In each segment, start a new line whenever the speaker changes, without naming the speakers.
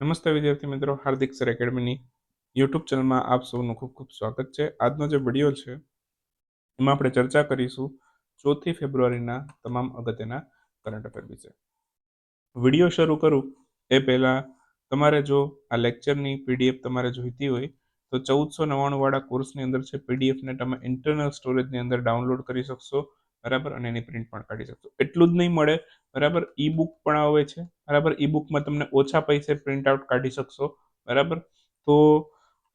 નમસ્તે વિદ્યાર્થી મિત્રો, હાર્દિક સર એકેડમીની યુટ્યુબ ચેનલમાં આપ સૌનું ખૂબ ખૂબ સ્વાગત છે. આજનો જે વીડિયો છે, એમાં આપણે ચર્ચા કરીશું ચોથી ફેબ્રુઆરીના તમામ અગત્યના કરંટ અફેર વિશે. વીડિયો શરૂ કરું એ પહેલાં તમારે જો આ લેક્ચરની પીડીએફ તમારે જોઈતી હોય, તો ચૌદસો નવ્વાણુંવાળા કોર્સની અંદર છે, પીડીએફને તમે ઇન્ટરનલ સ્ટોરેજની અંદર ડાઉનલોડ કરી શકશો. બરાબર? અને એની પ્રિન્ટ પણ કાઢી શકશો. એટલું જ નહીં મળે, બરાબર? ઈ બુક પણ આવે છે, બરાબર? ઈ બુકમાં તમને ઓછા પૈસે પ્રિન્ટ આઉટ કાઢી શકશો, બરાબર? તો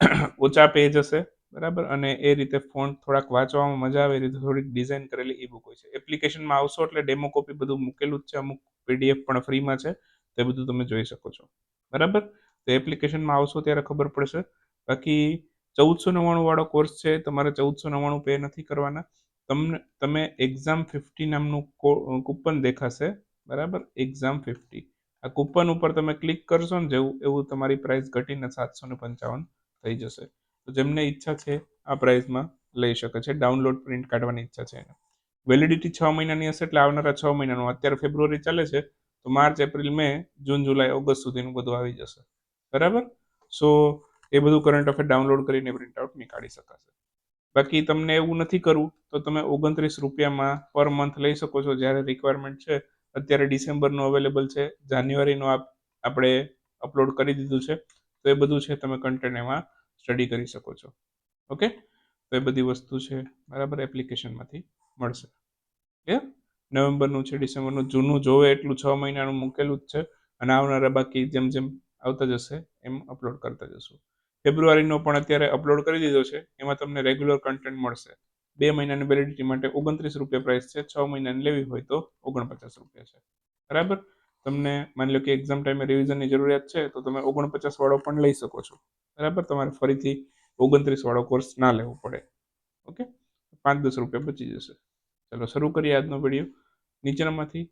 ઓછા પેજ હશે, બરાબર? અને એ રીતે ફોન થોડાક વાંચવામાં મજા આવે, એ રીતે થોડીક ડિઝાઇન કરેલી ઈ બુક હોય છે. એપ્લિકેશનમાં આવશો એટલે ડેમો કોપી બધું મૂકેલું જ છે, અમુક પીડીએફ પણ ફ્રીમાં છે, તે બધું તમે જોઈ શકો છો, બરાબર? તો એપ્લિકેશનમાં આવશો ત્યારે ખબર પડશે. બાકી ચૌદસો નવ્વાણું વાળો કોર્સ છે, તમારે ચૌદસો નવ્વાણું પે નથી કરવાના. તમને, તમે એક્ઝામ ફિફ્ટી નામનું કૂપન દેખાશે, બરાબર? એક્ઝામ ફિફ્ટી આ કૂપન ઉપર તમે ક્લિક કરશો ને જેવું, એવું તમારી પ્રાઇસ ઘટીને સાતસો ને પંચાવન થઈ જશે. તો જેમને ઈચ્છા છે, આ પ્રાઇસમાં લઈ શકે છે. ડાઉનલોડ પ્રિન્ટ કાઢવાની ઈચ્છા છે એને. વેલિડિટી છ મહિનાની હશે એટલે આવનારા છ મહિનાનું. અત્યારે ફેબ્રુઆરી ચાલે છે, તો March April May June July August સુધીનું બધું આવી જશે. બરાબર? સો એ બધું કરંટ અફેર ડાઉનલોડ કરીને પ્રિન્ટ આઉટ નીકાળી શકાશે. બાકી તમને એવું નથી કરવું, તો તમે ઓગણત્રીસ રૂપિયામાં પર મંથ લઈ શકો છો જ્યારે રિક્વાયરમેન્ટ છે, અત્યારે ડિસેમ્બરનું અવેલેબલ છે, જાન્યુઆરીનું આપ, આપણે અપલોડ કરી દીધું છે, તો એ બધું છે તમે કન્ટેન્ટ એમાં સ્ટડી કરી શકો છો. ઓકે તો એ બધી વસ્તુ છે, બરાબર એપ્લિકેશનમાંથી મળશે. કે નવેમ્બરનું છે, ડિસેમ્બરનું, જૂનું જોવે એટલું છ મહિનાનું મૂકેલું જ છે, અને આવનારા બાકી જેમ જેમ આવતા જશે, એમ અપલોડ કરતા જશું. ફેબ્રુઆરીનો પણ અત્યારે અપલોડ કરી દીધો છે. એમાં તમને રેગ્યુલર કન્ટેન્ટ મળશે. બે મહિનાની વેલિડિટી માટે ઓગણત્રીસ રૂપિયા પ્રાઇસ છે. છ મહિનાની લેવી હોય તો ઓગણપચાસ રૂપિયા છે. બરાબર? તમને માની લો કે એક્ઝામ ટાઈમે રિવિઝનની જરૂરિયાત છે, તો તમે ઓગણપચાસ વાળો પણ લઈ શકો છો. બરાબર? તમારે ફરીથી ઓગણત્રીસ વાળો કોર્સ ના લેવો પડે. ઓકે? પાંચ દસ રૂપિયા બચી જશે. ચલો, શરૂ કરીએ આજનો વીડિયો નીચેનામાંથી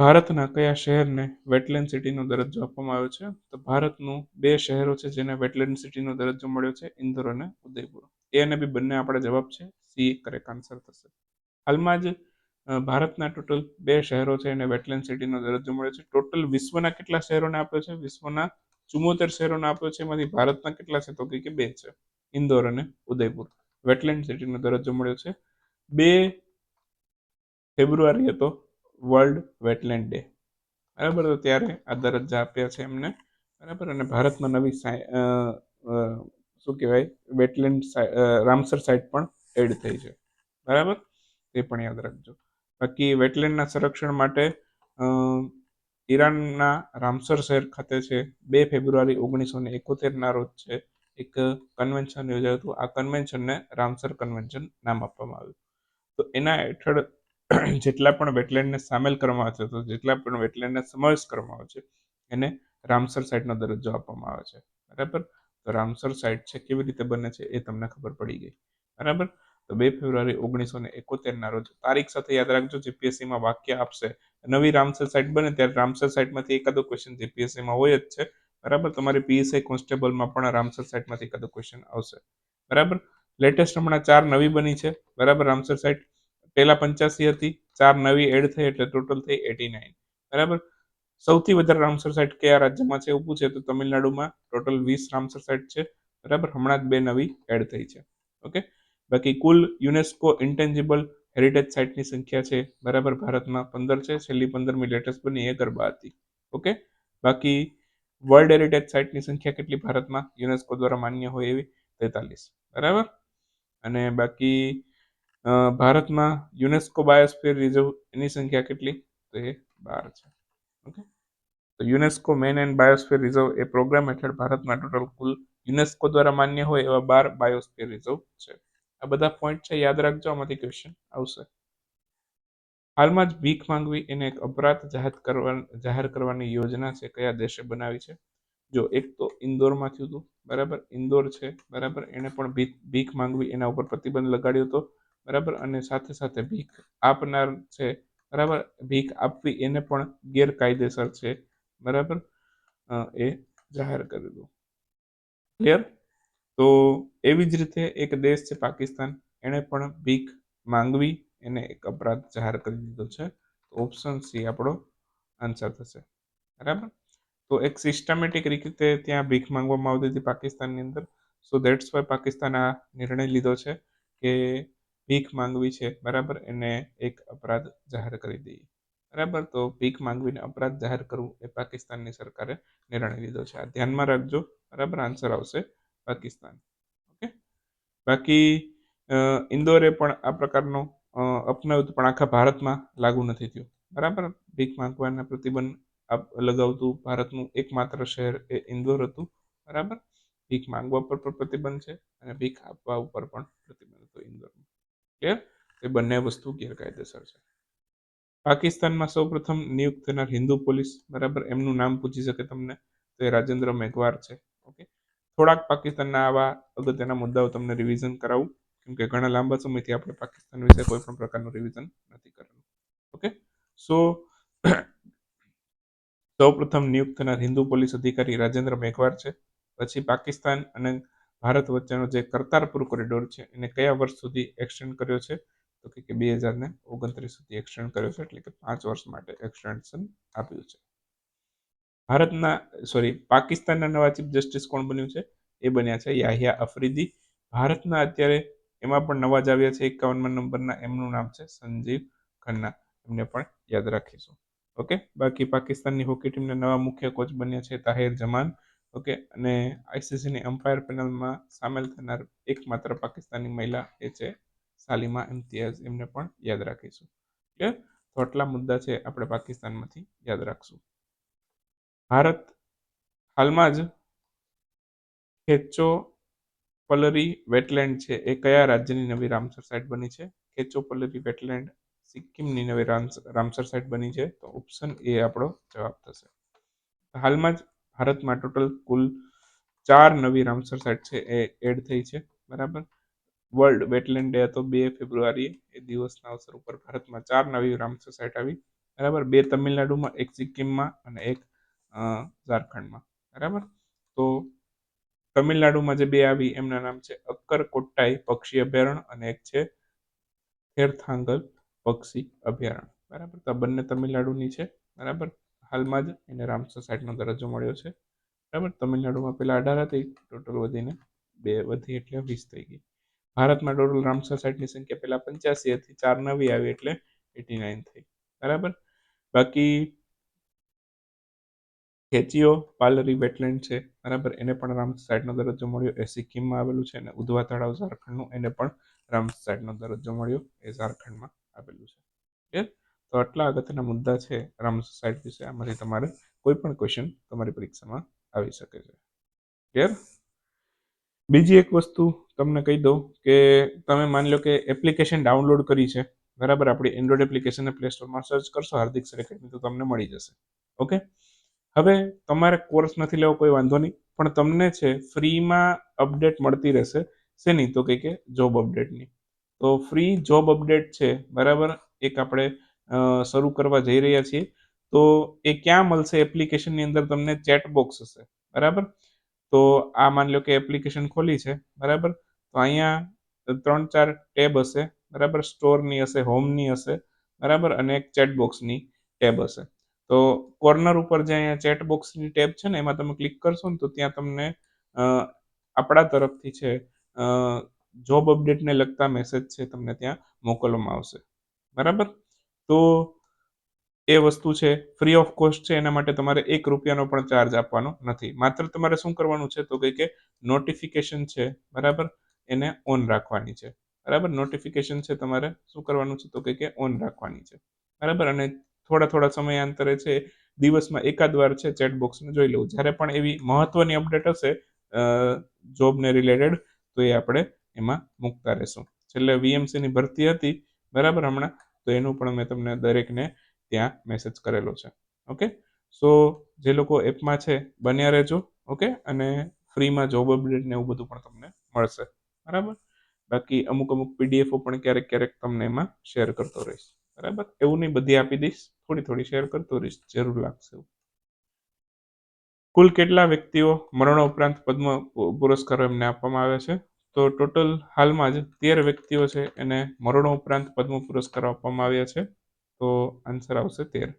ભારતના કયા શહેરને વેટલેન્ડ સિટીનો દરજ્જો આપવામાં આવ્યો છે? તો ભારતનું બે શહેરો છે જેને વેટલેન્ડ સિટીનો દરજ્જો મળ્યો છે, ઇન્દોર અને ઉદયપુર. એ અને બી બંને આપણા જવાબ છે, સી કરેક્ટ આન્સર થશે. હાલમાં જ ભારતના ટોટલ બે શહેરો છે એને વેટલેન્ડ સિટીનો દરજ્જો મળ્યો છે. ટોટલ વિશ્વના કેટલા શહેરોને આપ્યો છે? વિશ્વના ચુમ્મોતેર શહેરોને આપ્યો છે. એમાંથી ભારતના કેટલા છે? તો કે બે છે. ઇન્દોર અને ઉદયપુર. વેટલેન્ડ સિટીનો દરજ્જો મળ્યો છે. બે ફેબ્રુઆરી હતો વર્લ્ડ વેટલેન્ડ ડે. બરાબર? તો ત્યારે આ દરજ્જા આપ્યા છે એમને. બરાબર? અને ભારતમાં નવી શું કહેવાય? વેટલેન્ડ રામસર સાઇટ પણ એડ થઈ છે. બરાબર? તે પણ યાદ રાખજો. બાકી વેટલેન્ડના સંરક્ષણ માટે ઈરાનના રામસર શહેર ખાતે છે બે ફેબ્રુઆરી ઓગણીસો ને એકોતેરના રોજ છે એક કન્વેન્શન યોજાયું હતું. આ કન્વેન્શનને રામસર કન્વેન્શન નામ આપવામાં આવ્યું. તો એના હેઠળ જેટલા પણ વેટલેન્ડને સામેલ કરવામાં આવે છે, તો જેટલા પણ વેટલેન્ડને સમાવેશ કરવામાં આવે છે, એને રામસર સાઇટનો દરજ્જો આપવામાં આવે છે. બરાબર? તો રામસર સાઇટ છે, કેવી રીતે બને છે, એ તમને ખબર પડી ગઈ. બરાબર? તો બે ફેબ્રુઆરી ઓગણીસો ને એકોતેરના રોજ, તારીખ સાથે યાદ રાખજો જીપીએસસીમાં વાક્ય આપશે. નવી રામસર સાઇટ બને, ત્યારે રામસર સાઇટમાંથી એકાદો ક્વેશ્ચન જીપીએસસીમાં હોય જ છે. બરાબર? તમારી પીએસઆઈ કોન્સ્ટેબલમાં પણ રામસર સાઇટમાંથી એકાદો ક્વેશ્ચન આવશે. બરાબર? લેટેસ્ટ હમણાં ચાર નવી બની છે. બરાબર? રામસર સાઇટ પહેલા પંચ્યાસી હતી, ચાર નવી એડ થઈ એટલે ટોટલ થઈ એટી નાઇન બરાબર? સૌથી વધારે રામસર સાઇટ કયા રાજ્યમાં છે એવું પૂછે તો તમિલનાડુમાં ટોટલ વીસ રામસર સાઇટ છે. બરાબર? હમણાં જ બે નવી એડ થઈ છે. ઓકે? બાકી કુલ યુનેસ્કો ઇન્ટેન્જિબલ હેરિટેજ સાઇટની સંખ્યા છે. બરાબર? ભારતમાં પંદર છે. છેલ્લી પંદરમી લેટેસ્ટ બની એ ગરબા હતી. ઓકે? બાકી વર્લ્ડ હેરિટેજ સાઇટની સંખ્યા કેટલી ભારતમાં યુનેસ્કો દ્વારા માન્ય હોય એવી? તેતાલીસ. બરાબર? અને બાકી ભારતમાં યુનેસ્કો બાયોસ્ફિયર રિઝર્વ એની સંખ્યા કેટલી? તો એ બાર છે. ઓકે? તો UNESCO man and biosphere reserve A programme હેઠળ ભારતમાં ટોટલ કુલ યુનેસ્કો દ્વારા માન્ય હોય એવા બાર બાયોસ્ફિયર રિઝર્વ છે. આ બધા પોઈન્ટ છે, યાદ રાખજો, આમાંથી ક્વેશ્ચન આવશે. હાલમાં જ ભીખ માંગવી એને એક અપરાધ જાહેર કરવા, જાહેર કરવાની યોજના છે, કયા દેશે બનાવી છે? જો એક તો ઇન્દોરમાં થયું હતું, બરાબર? ઇન્દોર છે, બરાબર? એને પણ ભીખ ભીખ માંગવી એના ઉપર પ્રતિબંધ લગાડ્યો હતો. બરાબર? અને સાથે સાથે ભીખ આપનાર છે, બરાબર? ભીખ આપવી એને પણ ગેરકાયદેસર છે, બરાબર? એ જાહેર કરી દીધું ક્લિયર તો એવી જ રીતે એક દેશ છે પાકિસ્તાન, એણે પણ ભીખ માંગવી, એને એક અપરાધ જાહેર કરી દીધો છે. તો ઓપ્શન સી આપણો આન્સર થશે. બરાબર? તો એક સિસ્ટમેટિક રીતે ત્યાં ભીખ માંગવામાં આવતી હતી પાકિસ્તાનની અંદર. સો દેટ્સ વાય પાકિસ્તાન આ નિર્ણય લીધો છે કે ભીખ માંગવી છે, બરાબર? એને એક અપરાધ જાહેર કરી દઈએ. બરાબર? તો ભીખ માંગવીને અપરાધ જાહેર કરવું એ પાકિસ્તાનની સરકારે નિર્ણય લીધો છે. આ ધ્યાનમાં રાખજો. બરાબર? આન્સર આવશે પાકિસ્તાન. ઓકે? બાકી ઇન્દોરે પણ આ પ્રકારનો અપનાવ્યું પણ આખા ભારતમાં લાગુ નથી થયું. બરાબર? ભીખ માંગવાના પ્રતિબંધ લગાવતું ભારતનું એકમાત્ર શહેર એ ઇન્દોર હતું. બરાબર? ભીખ માંગવા પર પણ પ્રતિબંધ છે અને ભીખ આપવા ઉપર પણ પ્રતિબંધ હતો ઇન્દોરમાં. ક્લિયર એ બંને વસ્તુ ગેરકાયદેસર છે. પાકિસ્તાનમાં સૌ પ્રથમ નિયુક્ત થનાર હિન્દુ પોલીસ, બરાબર, એમનું નામ પૂછી શકે તમને, તો એ રાજેન્દ્ર મેઘવાર છે, ઓકે? થોડાક પાકિસ્તાનના આવા અગત્યના મુદ્દાઓ તમને રિવિઝન કરાવું, કેમ કે ઘણા લાંબા સમયથી આપણે પાકિસ્તાન વિશે કોઈ પણ પ્રકારનું રિવિઝન નથી કરેલું, ઓકે? સો સૌ પ્રથમ નિયુક્ત થનાર હિન્દુ પોલીસ અધિકારી રાજેન્દ્ર મેઘવાર છે, પછી પાકિસ્તાન અને ભારત વચ્ચેનો જે કરતારપુર કોરિડોર છે, એને કયા વર્ષ સુધી એક્સટેન્ડ કર્યો છે? તો કે બે હજાર ને ઓગણત્રીસ સુધી એક્સટેન્ડ કર્યો છે, એટલે કે પાંચ વર્ષ માટે એક્સટેન્શન આપ્યું છે. ભારતના સોરી પાકિસ્તાનના નવા ચીફ જસ્ટિસ કોણ બન્યું છે? એ બન્યા છે યાહિયા અફરીદી. ભારતના અત્યારે એમાં પણ નવા જ આવ્યા છે, એકાવનમાં નંબરના, એમનું નામ છે સંજીવ ખન્ના. એમને પણ યાદ રાખીશું. ઓકે? બાકી પાકિસ્તાનની હોકી ટીમના નવા મુખ્ય કોચ બન્યા છે તાહિર જમાન. ઓકે, અને આઈસીસીની અમ્પાયર પેનલમાં સામેલ થનાર એકમાત્ર પાકિસ્તાની મહિલા એ છે સાલિમા ઇમ્તિયાઝ, એમને પણ યાદ રાખીશું. ક્લિયર તો આટલા મુદ્દા છે આપણે પાકિસ્તાનમાંથી યાદ રાખશું. ભારત હાલમાં જ ખેચો પલરી વેટલેન્ડ છે. એ કયા રાજ્યની નવી રામસર સાઇટ બની છે? ખેચો પલરી વેટલેન્ડ સિક્કિમની નવી રામસર સાઇટ બની છે. તો ઓપ્શન એ આપણો જવાબ થશે. હાલમાં જ ભારતમાં ટોટલ કુલ ચાર નવી રામસર સાઇટ છે એ એડ થઈ છે, બરાબર? વર્લ્ડ વેટલેન્ડ ડે હતો બે ફેબ્રુઆરીએ એ દિવસના અવસર ઉપર ભારતમાં ચાર નવી રામસર સાઇટ આવી, બરાબર? બે તમિલનાડુમાં, એક સિક્કિમમાં અને એક ઝારખંડમાં, બરાબર? તો તમિલનાડુમાં જે બે આવી એમના નામ છે અક્કર કોટ્ટાઈ પક્ષી અભયારણ્ય અને એક છે ખેરથાંગલ પક્ષી અભયારણ્ય બરાબર? તો બંને તમિલનાડુની છે, બરાબર? હાલમાં જ એને રામ સાઇટનો દરજ્જો મળ્યો છે. બરાબર? તમિલનાડુમાં પહેલાં અઢાર હતી, ટોટલ વધીને બે વધી એટલે વીસ થઈ ગઈ. ભારતમાં ટોટલ રામ સાઇટની સંખ્યા પહેલાં પંચ્યાસી હતી, ચાર નવી આવી એટલે એટી નાઇન થઈ. બરાબર? બાકી ખેચીઓ પાલરી, વેટલેન્ડ છે. બરાબર? એને પણ રામ સાઇડનો દરજ્જો મળ્યો. એ સિક્કિમમાં આવેલું છે અને ઉધવા તળાવ ઝારખંડનું એને પણ રામ સાઇડનો દરજ્જો મળ્યો. એ ઝારખંડમાં આવેલું છે. ક્લિયર તો આટલા અગત્યના મુદ્દા છે રામ સોસાયટી વિશે. આમાંથી તમારે કોઈ પણ ક્વેશ્ચન તમારી પરીક્ષામાં આવી શકે છે. ક્લિયર બીજી એક વસ્તુ તમને કહી દઉં કે તમે માની લો કે એપ્લિકેશન ડાઉનલોડ કરી છે. બરાબર? આપણી એન્ડ્રોઇડ એપ્લિકેશનને પ્લે સ્ટોરમાં સર્ચ કરશો, હાર્દિક સર તો તમને મળી જશે. ઓકે હવે તમારે કોર્સ નથી લેવો, કોઈ વાંધો નહીં. પણ તમને છે ફ્રીમાં અપડેટ મળતી રહેશે. શેની? તો કંઈ કે જોબ અપડેટની તો ફ્રી જોબ અપડેટ છે. બરાબર? એક આપણે શરૂ કરવા જઈ રહ્યા છીએ, તો એ ક્યાં મળશે? એપ્લિકેશનની અંદર તમને ચેટ બોક્સ હશે, બરાબર? તો આ માની લો કે એપ્લિકેશન ખોલી છે, બરાબર? તો અહીંયા ત્રણ ચાર ટેબ હશે, બરાબર? સ્ટોરની હશે હોમની હશે, બરાબર? અને એક ચેટ બોક્સની ટેબ હશે. તો કોર્નર ઉપર જે અહીંયા ચેટ બોક્સની ટેબ છે ને, એમાં તમે ક્લિક કરશો ને, તો ત્યાં તમને આપણા તરફથી છે જોબ અપડેટને લગતા મેસેજ છે, તમને ત્યાં મોકલવામાં આવશે, બરાબર? તો એ વસ્તુ છે ફ્રી ઓફ કોસ્ટ છે, એના માટે તમારે એક રૂપિયાનો પણ ચાર્જ આપવાનો નથી. માત્ર તમારે શું કરવાનું છે તો કંઈ કે નોટિફિકેશન છે, બરાબર? એને ઓન રાખવાની છે. બરાબર? નોટિફિકેશન છે તમારે શું કરવાનું છે તો કંઈ કે ઓન રાખવાની છે. બરાબર? અને થોડા થોડા સમયાંતરે છે, દિવસમાં એકાદ વાર છે ચેટ બોક્સને જોઈ લેવું. જ્યારે પણ એવી મહત્વની અપડેટ હશે જોબને રિલેટેડ તો એ આપણે એમાં મૂકતા રહેશું. છેલ્લે વીએમસીની ભરતી હતી, બરાબર? હમણાં તો એનું પણ મેં તમને દરેકને ત્યાં મેસેજ કરેલો છે. ઓકે સો જે લોકો એપમાં છે, બન્યા રહેજો. ઓકે અને ફ્રીમાં જોબ અપડેટ ને એવું બધું પણ તમને મળશે. બરાબર? બાકી અમુક અમુક પીડીએફો પણ ક્યારેક ક્યારેક તમને એમાં શેર કરતો રહીશ. બરાબર? એવું નહીં, બધી આપી દઈશ. થોડી થોડી શેર કરતો રહીશ. જરૂર લાગશે કુલ કેટલા વ્યક્તિઓ મરણ ઉપરાંત પદ્મ પુરસ્કારો એમને આપવામાં આવ્યા છે? તો ટોટલ હાલમાં જ તેર વ્યક્તિઓ છે એને મરણો ઉપરાંત પદ્મ પુરસ્કારો આપવામાં આવ્યા છે. તો આન્સર આવશે તેર.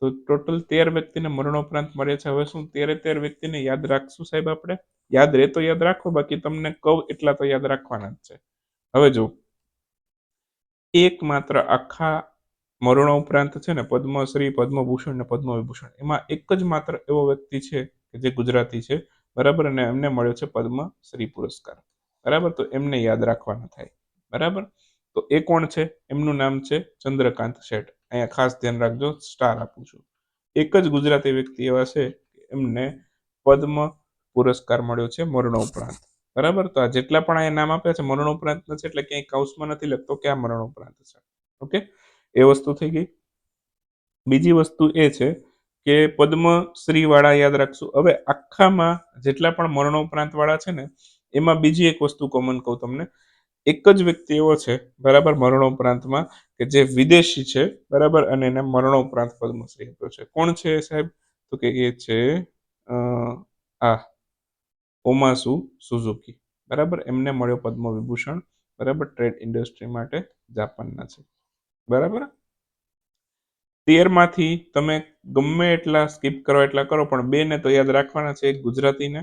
તો ટોટલ તેર વ્યક્તિને મરણોપરાંત મળે છે. હવે શું તેરે તેર વ્યક્તિને યાદ રાખશું સાહેબ આપણે? યાદ રહે તો યાદ રાખો, બાકી તમને કહું એટલા તો યાદ રાખવાના જ છે. હવે જો એક માત્ર આખા મરણો ઉપરાંત છે ને પદ્મશ્રી પદ્મભૂષણ ને પદ્મવિભૂષણ એમાં એક જ માત્ર એવો વ્યક્તિ છે કે જે ગુજરાતી છે. બરાબર? અને એમને મળ્યો છે પદ્મશ્રી પુરસ્કાર. બરાબર? તો એમને યાદ રાખવાના થાય. બરાબર? તો એ કોણ છે? એમનું નામ છે ચંદ્રકાંત શેઠ. અહીંયા ખાસ ધ્યાન રાખજો સ્ટાર આપું છું. એક જ ગુજરાતી વ્યક્તિ એવા છે એમને પદ્મ પુરસ્કાર મળ્યો છે મરણોપરાંત. બરાબર? તો આ જેટલા પણ અહીંયા નામ આપ્યા છે, મરણોપરાંત નથી, એટલે ક્યાંય કાઉસમાં નથી લખતો કે આ મરણોપરાંત છે. ઓકે? એ વસ્તુ થઈ ગઈ. બીજી વસ્તુ એ છે કે પદ્મશ્રી વાળા યાદ રાખશું. હવે આખામાં જેટલા પણ મરણોપરાંત વાળા છે ને એમાં બીજી એક વસ્તુ કોમન કહું તમને. એક જ વ્યક્તિ એવો છે, બરાબર, મરણોપરાંતમાં, કે જે વિદેશી છે, બરાબર, અને એને મરણોપરાંત પદ્મશ્રી આપ્યો છે. કોણ છે સાહેબ? તો કે એ છે આ ઓમાસુ સુઝુકી, બરાબર? એમને મળ્યો પદ્મ વિભૂષણ બરાબર, ટ્રેડ ઇન્ડસ્ટ્રી માટે જાપાનના છે. બરાબર? તેરમાંથી તમે ગમે એટલા સ્કીપ કરો એટલા કરો, પણ બે ને તો યાદ રાખવાના છે, એક ગુજરાતીને.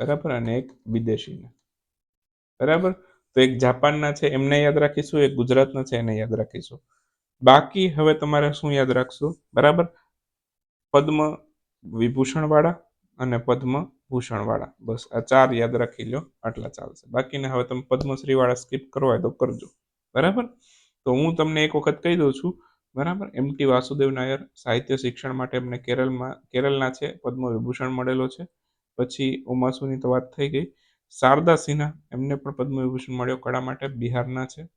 બરાબર? અને એક વિદેશીને. બરાબર? તો એક જાપાનના છે, એમને યાદ રાખીશું, એક ગુજરાતના છે, એને યાદ રાખીશું. બાકી હવે તમારે શું યાદ રાખશું? બરાબર? પદ્મ વિભૂષણ વાળા અને પદ્મ ભૂષણ વાળા બસ, આ ચાર યાદ રાખી લો આટલા ચાલશે. બાકીને હવે તમે પદ્મશ્રી વાળા સ્કીપ કરવા તો કરજો. બરાબર? તો હું તમને એક વખત કહી દઉં છું, બરાબર? એમ ટી વાસુદેવ નાયર સાહિત્ય શિક્ષણ માટે એમને કેરળમાં કેરળના છે, પદ્મ વિભૂષણ મળેલો છે. પછી ઉમાસુની તો વાત થઈ ગઈ. શારદા સિન્હા, એમને પણ પદ્મ વિભૂષણ મળ્યો કળા માટે, બિહારના છે.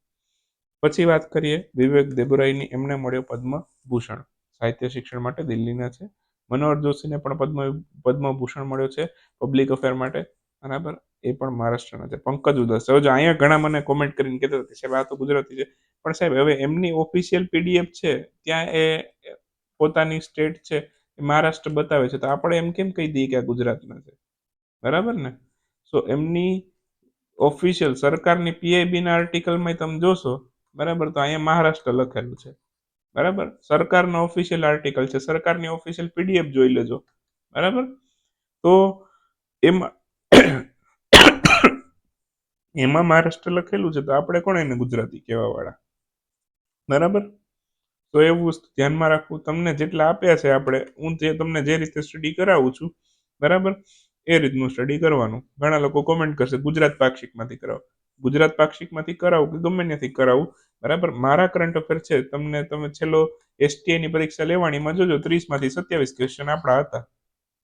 પછી વાત કરીએ, વિવેક દેબુરાઈની એમને મળ્યો પદ્મભૂષણ, સાહિત્ય શિક્ષણ માટે દિલ્હીના છે. મનોહર જોશીને પણ પદ્મ, પદ્મભૂષણ મળ્યો છે પબ્લિક અફેર માટે. બરાબર? એ પણ મહારાષ્ટ્રના છે. પંકજ ઉદાસ જો અહીંયા ઘણા મને કોમેન્ટ કરીને કહેતા હતા સાહેબ, આ તો ગુજરાતી છે. પણ સાહેબ, હવે એમની ઓફિશિયલ પીડીએફ છે, ત્યાં એ પોતાની સ્ટેટ છે. મહારાષ્ટ્ર બતાવે છે. તો આપણે એમ કેમ કહી દઈએ કે આ ગુજરાતના છે? બરાબર ને? સો એમની ઓફિશિયલ સરકારની પીઆઈબીના આર્ટિકલમાં તમે જોશો, બરાબર, તો અહીંયા મહારાષ્ટ્ર લખેલું છે. બરાબર? સરકારનો ઓફિશિયલ આર્ટિકલ છે. સરકારની ઓફિશિયલ પીડીએફ જોઈ લેજો. બરાબર? તો એમાં એમાં મહારાષ્ટ્ર લખેલું છે. તો આપણે કોણ એને ગુજરાતી કહેવા વાળા બરાબર? તો એવું વસ્તુ ધ્યાનમાં રાખવું. તમને જેટલા આપ્યા છે આપણે, હું જે તમને જે રીતે સ્ટડી કરાવું છું, બરાબર? એ રીતનું સ્ટડી કરવાનું. ઘણા લોકો કોમેન્ટ કરશે, ગુજરાત પાક્ષિકમાંથી કરાવો. ગુજરાત પાક્ષિકમાંથી કરાવું કે ગમે ત્યાંથી કરાવું, બરાબર? મારા કરંટ અફેર છે, તમને, તમે છેલ્લો એસટીએની પરીક્ષા લેવાણીમાં જોજો, ત્રીસમાંથી સત્યાવીસ ક્વેશ્ચન આપણા હતા.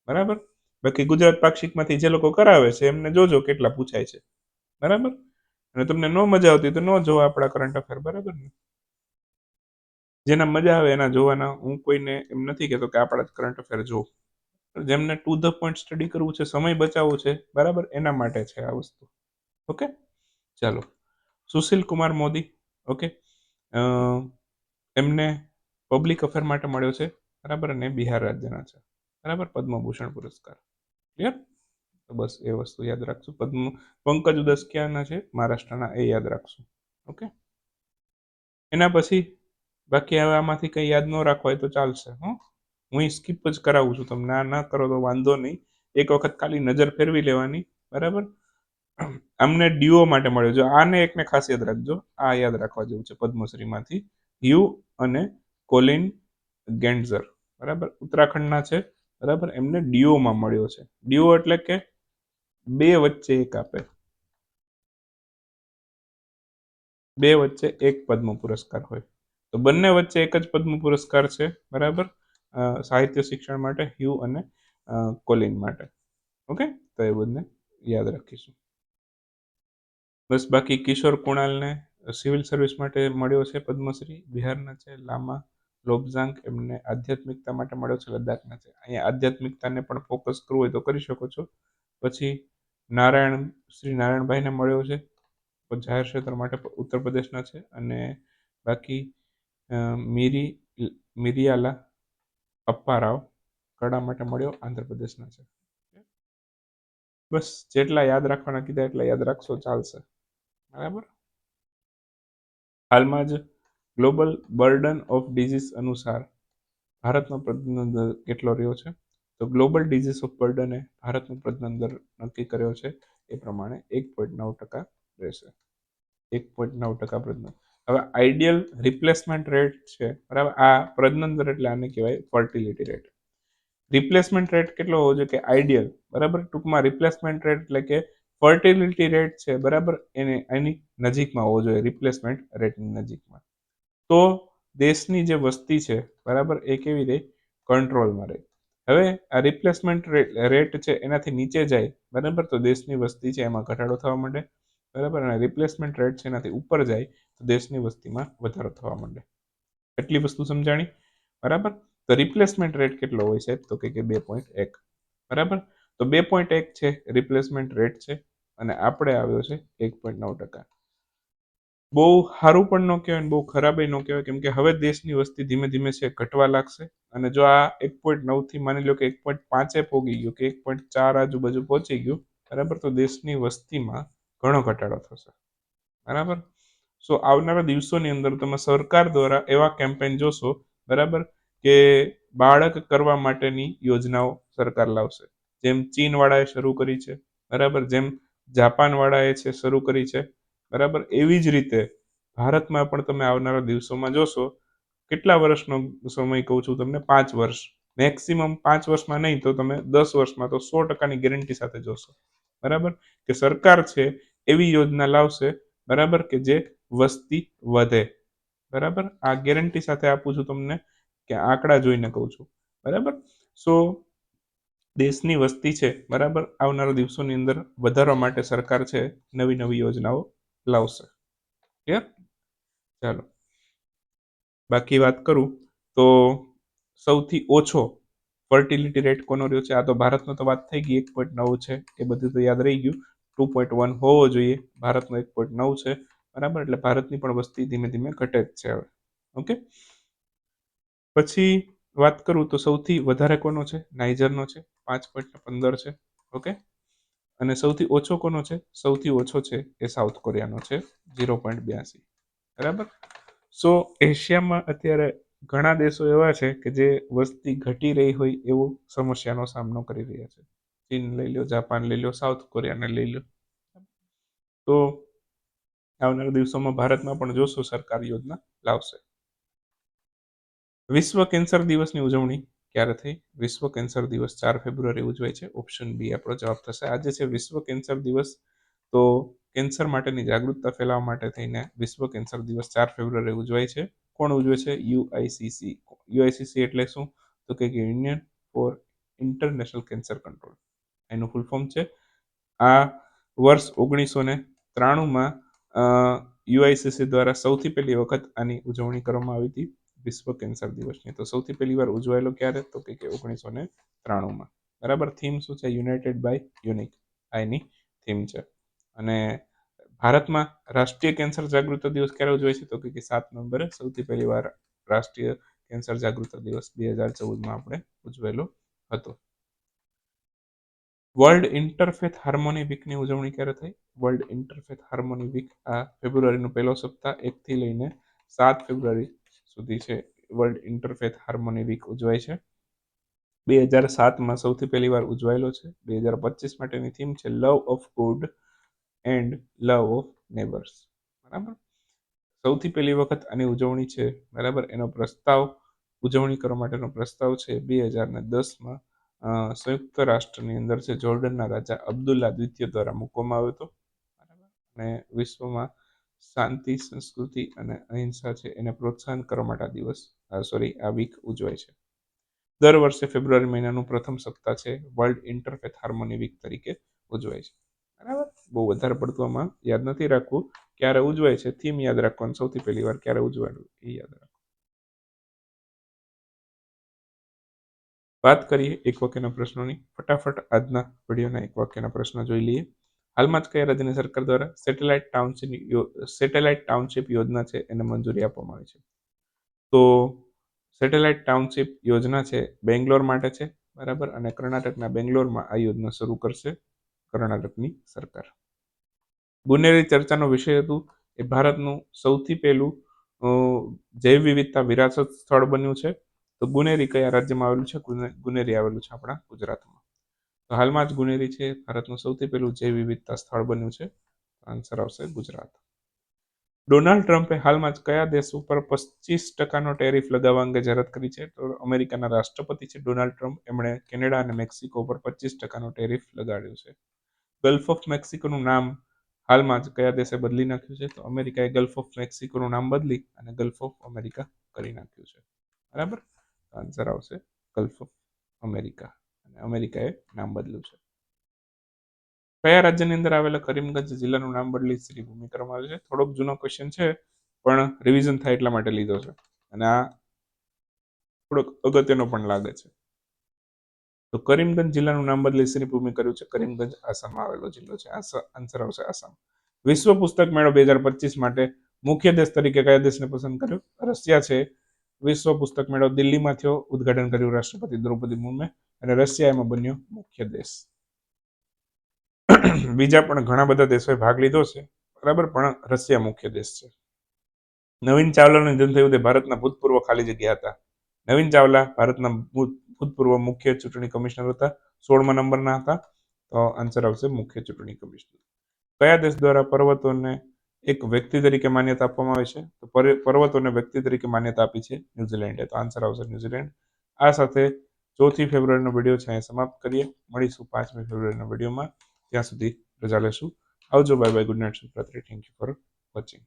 બરાબર? બાકી ગુજરાત પાક્ષિકમાંથી જે લોકો કરાવે છે, એમને જોજો કેટલા પૂછાય છે. બરાબર? અને તમને ન મજા આવતી તો ન જોવા આપણા કરંટ અફેર બરાબર ને? જેના મજા આવે એના જોવાના, હું કોઈને એમ નથી કહેતો કે આપણા જ કરંટ અફેર જો જેમને ટુ ધ પોઈન્ટ સ્ટડી કરવું છે, સમય બચાવવો છે, બરાબર? એના માટે છે આ વસ્તુ. ઓકે? ચાલો. સુશીલ કુમાર મોદી, ઓકે? એમને પબ્લિક અફેર માટે મળ્યો છે, બરાબર? અને બિહાર રાજ્યના છે, બરાબર? પદ્મભૂષણ પુરસ્કાર. ક્લિયર તો બસ એ વસ્તુ યાદ રાખશું. પદ્મ, પંકજ ઉદસ્કિયાના ક્યાંના છે, મહારાષ્ટ્રના, એ યાદ રાખશું. ઓકે? એના પછી બાકી હવે આમાંથી કંઈ યાદ ન રાખવાય તો ચાલશે, હો. હું સ્કીપ જ કરાવું છું તમને. આ ના કરો તો વાંધો નહીં. એક વખત ખાલી નજર ફેરવી લેવાની, બરાબર? અમને ડીઓ માટે મળ્યો. જો આને એકને ખાસ યાદ રાખજો. આ યાદ રાખવા જેવું છે પદ્મશ્રીમાંથી. યુ અને કોલિન ગેન્ડઝર, બરાબર? ઉત્તરાખંડના છે, બરાબર? એમને ડીઓમાં મળ્યો છે. ડીઓ એટલે કે બે વચ્ચે એક આપે. બે વચ્ચે એક પદ્મ પુરસ્કાર હોય. તો બંને વચ્ચે એક જ પદ્મ પુરસ્કાર છે, બરાબર? સાહિત્ય શિક્ષણ માટે હ્યુ અને કોલિન માટે. ઓકે? તો એ બંને યાદ રાખીશું. બસ બાકી કિશોર કુણાલને સિવિલ સર્વિસ માટે મળ્યો છે પદ્મશ્રી, બિહારના છે લામા લોબઝાંગ, એમને આધ્યાત્મિકતા માટે મળ્યો છે લદ્દાખના છે. અહીંયા આધ્યાત્મિકતાને પણ ફોકસ કરવું હોય તો કરી શકો છો. પછી નારાયણ, શ્રી નારાયણભાઈને મળ્યો છે, જાહેર ક્ષેત્ર માટે ઉત્તર પ્રદેશના છે અને બાકી મીરી, મિરિયાલા અપ્પારાવ કડા માટે મળ્યો આંધ્રપ્રદેશના છે. બસ, જેટલા યાદ રાખવાના કીધા એટલા યાદ રાખશો, ચાલશે. બરાબર? હાલમાં જ ગ્લોબલ બર્ડન ઓફ ડિઝીઝ અનુસાર ભારતનો દર કેટલો રહ્યો છે? તો ગ્લોબલ ડિઝીઝ ઓફ બર્ડને ભારતનો દર નક્કી કર્યો છે એ પ્રમાણે એક પોઈન્ટ નવ ટકા રહેશે. એક પોઈન્ટ નવ ટકા પ્રજનન હવે આઈડિયલ રિપ્લેસમેન્ટ રેટ છે. બરાબર? આ પ્રજનન એટલે આને કહેવાય ફર્ટિલિટી રેટ રિપ્લેસમેન્ટ રેટ કેટલો હોવો જોઈએ? કે આઈડિયલ બરાબર? ટૂંકમાં રિપ્લેસમેન્ટ રેટ એટલે કે ફર્ટિલિટી રેટ છે. બરાબર? એને એની નજીકમાં હોવો જોઈએ. રિપ્લેસમેન્ટ રેટની નજીકમાં. તો દેશની જે વસ્તી છે, બરાબર? એ કેવી રહે? કંટ્રોલમાં રહે. હવે આ રિપ્લેસમેન્ટ રેટ છે, એનાથી નીચે જાય. બરાબર? તો દેશની વસ્તી છે, એમાં ઘટાડો થવા માંડે. બરાબર? અને રિપ્લેસમેન્ટ રેટ છે એનાથી ઉપર જાય, તો દેશની વસ્તીમાં વધારો થવા માંડે. એટલી વસ્તુ સમજાણી? બરાબર? તો રિપ્લેસમેન્ટ રેટ કેટલો હોય છે તો કે બે પોઈન્ટ એક. બરાબર? તો બે પોઈન્ટ એક છે રિપ્લેસમેન્ટ રેટ છે, અને આપણે આવ્યો છે એક પોઈન્ટ નવ ટકા. બહુ સારું પણ ન કહેવાય બહુ ખરાબ ન કહેવાય કેમ કે હવે દેશની વસ્તી ધીમે ધીમે છે, ઘટવા લાગશે. અને જો આ એક પોઈન્ટ નવથી માની લો કે એક પોઈન્ટ પાંચે પોગી ગયું, કે એક પોઈન્ટ ચાર આજુબાજુ પહોંચી ગયું, બરાબર? તો દેશની વસ્તીમાં ઘણો ઘટાડો થશે. બરાબર? સો આવનારા દિવસોની અંદર તમે સરકાર દ્વારા એવા કેમ્પેન જોશો, બરાબર, કે બાળક કરવા માટેની યોજનાઓ સરકાર લાવશે. જેમ ચીનવાળાએ શરૂ કરી છે, બરાબર, જેમ જાપાનવાળાએ છે, શરૂ કરી છે, બરાબર, એવી જ રીતે ભારતમાં પણ તમે આવનારા દિવસોમાં જોશો, કેટલા વર્ષનો સમય કહું છું તમને, પાંચ વર્ષ. મેક્સિમમ પાંચ વર્ષમાં નહીં તો તમે દસ વર્ષમાં તો સો ટકાની ગેરંટી સાથે જોશો. બરાબર? કે સરકાર છે એવી યોજના લાવશે, બરાબર, કે જે વસ્તી વધે. બરાબર? આ ગેરંટી સાથે આપું છું તમને કે આંકડા જોઈને કહું છું. બરાબર? સો, દેશની વસ્તી છે, બરાબર? આવનારા દિવસોની અંદર વધારવા માટે સરકાર છે, નવી નવી યોજનાઓ લાવશે. ક્લિયર? ચાલો. બાકી વાત કરું તો સૌથી ઓછો ફર્ટિલિટી રેટ કોનો રહ્યો છે? આ તો ભારતનો તો વાત થઈ ગઈ, એક પોઈન્ટ નવ છે, એ બધું તો યાદ રહી ગયું. ટુ પોઈન્ટ વન હોવો જોઈએ. ભારતનો એક પોઈન્ટ નવ છે. બરાબર? એટલે ભારતની પણ વસ્તી ધીમે ધીમે ઘટે જ છે હવે. ઓકે? પછી વાત કરું તો સૌથી વધારે કોનો છે? નાઇજરનો છે. પાંચ પોઈન્ટ પંદર છે. ઓકે? અને સૌથી ઓછો કોનો છે? સૌથી ઓછો છે એ સાઉથ કોરિયાનો છે. ઝીરો પોઈન્ટ બ્યાસી. બરાબર? સો એશિયામાં અત્યારે ઘણા દેશો એવા છે કે જે વસ્તી ઘટી રહી હોય એવો સમસ્યાનો સામનો કરી રહ્યા છે. ચીન લઈ લો જાપાન લઈ લો સાઉથ કોરિયાને લઈ લો તો આવનારા દિવસોમાં ભારતમાં પણ જોશો સરકાર યોજના લાવશે. વિશ્વ કેન્સર દિવસની ઉજવણી ક્યારે થઈ? વિશ્વ કેન્સર દિવસ ચાર ફેબ્રુઆરી ઉજવાય છે. ઓપ્શન બી આપણો જવાબ થશે. આજે છે વિશ્વ કેન્સર દિવસ. તો કેન્સર માટેની જાગૃતતા ફેલાવવા માટે થઈને વિશ્વ કેન્સર દિવસ ચાર ફેબ્રુઆરી ઉજવાય છે. કોણ ઉજવે છે? યુઆઈસીસી. યુઆઈસીસી એટલે શું? તો કે union for international cancer control. એનું ફૂલ ફોર્મ છે. આ વર્ષ ઓગણીસો ને ત્રાણુંમાં યુઆઈસીસી દ્વારા સૌથી પહેલી વખત આની ઉજવણી કરવામાં આવી હતી, વિશ્વ કેન્સર દિવસની. તો સૌથી પહેલી વાર ઉજવાયેલો ક્યારે? તો કે ઓગણીસો ને ત્રાણુંમાં. બરાબર? થીમ શું છે? યુનાઇટેડ બાય યુનિક આ એની થીમ છે. અને ભારતમાં રાષ્ટ્રીય કેન્સર જાગૃતિ દિવસ ક્યારે ઉજવાય છે? તો કે સાત નવેમ્બરે સૌથી પહેલી વાર રાષ્ટ્રીય કેન્સર જાગૃતિ દિવસ બે હજાર ચૌદમાં આપણે ઉજવેલો હતો. વર્લ્ડ ઇન્ટરફેથ હાર્મોની વીકની ઉજવણી ક્યારે થઈ? વર્લ્ડ ઇન્ટરફેથ હાર્મોની વીક આ ફેબ્રુઆરીનો પહેલો સપ્તાહ એકથી લઈને સાત ફેબ્રુઆરી સુધી છે. વર્લ્ડ ઇન્ટરફેથ હાર્મોની વીક ઉજવાય છે. બે હજાર સાતમાં સૌથી પહેલી વાર ઉજવાયેલો છે. બે હજાર પચીસ માટેની થીમ છે love of good and love of neighbours બરાબર? સૌથી પહેલી વખત આની ઉજવણી છે. બરાબર? એનો પ્રસ્તાવ, ઉજવણી કરવા માટેનો પ્રસ્તાવ છે બે હજાર ને દસમાં. સંયુક્ત રાષ્ટ્રની અંદર છે, જોર્ડનના રાજા અબ્દુલ્લા દ્વિતીય દ્વારા મૂકવામાં આવ્યો હતો. અને વિશ્વમાં શાંતિ, સંસ્કૃતિ અને અહિંસા છે, એને પ્રોત્સાહન કરવા માટે આ દિવસ સોરી આ વીક ઉજવાય છે. દર વર્ષે ફેબ્રુઆરી મહિનાનું પ્રથમ સપ્તાહ છે વર્લ્ડ ઇન્ટરફેથ હાર્મોની વીક તરીકે ઉજવાય છે. બરાબર? બહુ વધારે પડતું આમાં યાદ નથી રાખવું. ક્યારે ઉજવાય છે થીમ યાદ રાખવાનું સૌથી પહેલી વાર ક્યારે ઉજવાનું એ યાદ રાખવું વાત કરીએ એક વાક્યના પ્રશ્નોની. ફટાફટ આજના વિડીયોના એક વાક્યના પ્રશ્નો જોઈ લઈએ. હાલમાં જ કયા રાજ્યની સરકાર દ્વારા સેટેલાઇટ ટાઉનશીપ સેટેલાઇટ ટાઉનશીપ યોજના છે એને મંજૂરી આપવામાં આવી છે? તો સેટેલાઇટ ટાઉનશીપ યોજના છે બેંગ્લોર માટે છે, બરાબર? અને કર્ણાટકના બેંગ્લોરમાં આ યોજના શરૂ કરશે કર્ણાટકની સરકાર. બુનેરી ચર્ચાનો વિષય હતું. એ ભારતનું સૌથી પહેલું જૈવ વિવિધતા વિરાસત સ્થળ બન્યું છે. તો ગુનેરી કયા રાજ્યમાં આવેલું છે? ગુને- ગુનેરી આવેલું છે આપણા ગુજરાતમાં. તો હાલમાં જ ગુનેરી છે ભારતનું સૌથી પહેલું જૈવ વિવિધતા સ્થળ બન્યું છે. આન્સર આવશે ગુજરાત. ડોનાલ્ડ ટ્રમ્પે હાલમાં જ કયા દેશ ઉપર પચીસ ટકાનો ટેરિફ લગાવવા અંગે જાહેરાત કરી છે? તો અમેરિકાના રાષ્ટ્રપતિ છે ડોનાલ્ડ ટ્રમ્પ. એમણે કેનેડા અને મેક્સિકો ઉપર પચીસ ટકાનો ટેરિફ લગાડ્યો છે. ગલ્ફ ઓફ મેક્સિકોનું નામ હાલમાં જ કયા દેશે બદલી નાખ્યું છે? તો અમેરિકાએ ગલ્ફ ઓફ મેક્સિકોનું નામ બદલી અને ગલ્ફ ઓફ અમેરિકા કરી નાખ્યું છે. બરાબર? આન્સર આવશે. ગલ્ફ ઓફ અમેરિકા અને અમેરિકાએ નામ બદલ્યું છે. કયા રાજ્યની અંદર આવેલા કરીમગંજ જિલ્લાનું નામ બદલી શ્રી ભૂમિ કરવામાં આવ્યું છે? થોડોક જૂનો ક્વેશ્ચન છે, પણ રિવિઝન થાય એટલા માટે લીધો છે. અને આ થોડોક અગત્યનો પણ લાગે છે. તો કરીમગંજ જિલ્લાનું નામ બદલી શ્રી ભૂમિ કર્યું છે. કરીમગંજ આસામમાં આવેલો જિલ્લો છે. આન્સર આવશે આસામ. વિશ્વ પુસ્તક મેળો બે હજાર પચીસ માટે મુખ્ય દેશ તરીકે કયા દેશને પસંદ કર્યો? રશિયા છે વિશ્વ પુસ્તક મેળો દિલ્હીમાં થયો. ઉદ્ઘાટન કર્યું રાષ્ટ્રપતિ દ્રૌપદી મુર્મુએ અને રશિયા એમાં બન્યો મુખ્ય દેશ. બીજા પણ ઘણા બધા દેશોએ ભાગ લીધો છે. બરાબર? પણ રશિયા મુખ્ય દેશ છે. નવીન ચાવલાનું નિધન થયું તે ભારતના ભૂતપૂર્વ ખાલી જગ્યા હતા. નવીન ચાવલા ભારતના ભૂત- ભૂતપૂર્વ મુખ્ય ચૂંટણી કમિશનર હતા. સોળમા નંબરના હતા. તો આન્સર આવશે મુખ્ય ચૂંટણી કમિશનર. કયા દેશ દ્વારા પર્વતોને એક વ્યક્તિ તરીકે માન્યતા આપવામાં આવે છે. તો પર- પર્વતોને વ્યક્તિ તરીકે માન્યતા આપી છે ન્યુઝીલેન્ડે. તો આન્સર આવશે ન્યુઝીલેન્ડ. આ સાથે ચોથી ફેબ્રુઆરીનો વીડિયો છે, અહીંયા સમાપ્ત કરીએ. મળીશું પાંચમી ફેબ્રુઆરીના વિડીયોમાં. ત્યાં સુધી રજા લેશું. આવજો બાય બાય ગુડ નાઇટ શુભરાત્રી થેન્ક યુ ફોર વોચિંગ